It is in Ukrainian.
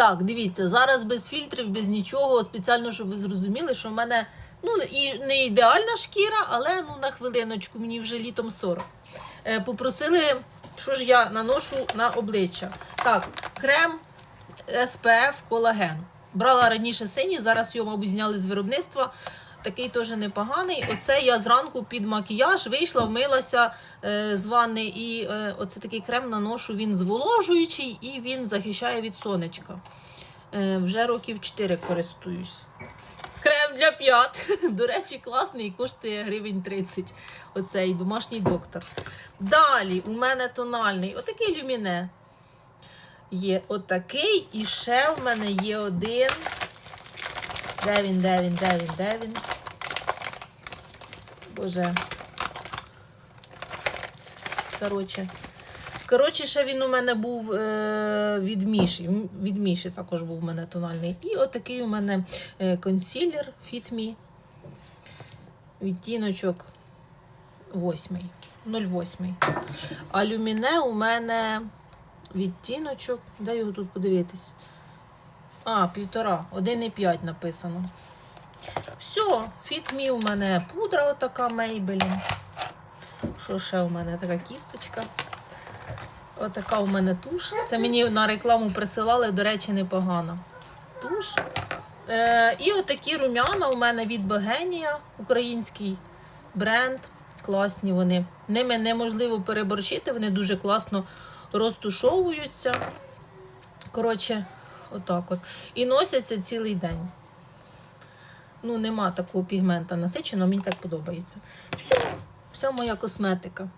Так, дивіться, зараз без фільтрів, без нічого, спеціально, щоб ви зрозуміли, що в мене ну, і не ідеальна шкіра, але ну, на хвилиночку, мені вже літом 40. Е, попросили, що ж я наношу на обличчя. Так, крем SPF колаген. Брала раніше синій, зараз його, мабуть, зняли з виробництва. Такий теж непоганий. Оце я зранку під макіяж вийшла, вмилася е, з ванни, і е, оце такий крем наношу. Він зволожуючий і він захищає від сонечка. Е, вже років 4 користуюсь. Крем для п'ят. До речі, класний і коштує гривень 30. Оцей домашній доктор. Далі у мене тональний, отакий люміне. Є отакий, і ще в мене є один. Де він, де він, де він, де він? Боже. Коротше. Коротше, ще він у мене був е, від Міші. Від Міші також був у мене тональний. І отакий у мене е, консілер Fit Me. Відтіночок 8. 0,8. А люміне у мене відтіночок. Де його тут подивитись? А, півтора, 1,5 написано. Все, Me у мене пудра отака Maybelline. Що ще у мене така кісточка? Отака у мене туш. Це мені на рекламу присилали, до речі, непогано. Туш. Е, і отакі рум'яна у мене від Богенія, український бренд. Класні вони. Ними неможливо переборщити, вони дуже класно розтушовуються. Коротше, отак от. І носяться цілий день. Ну, нема такого пігмента насиченого, мені так подобається. Все, вся моя косметика.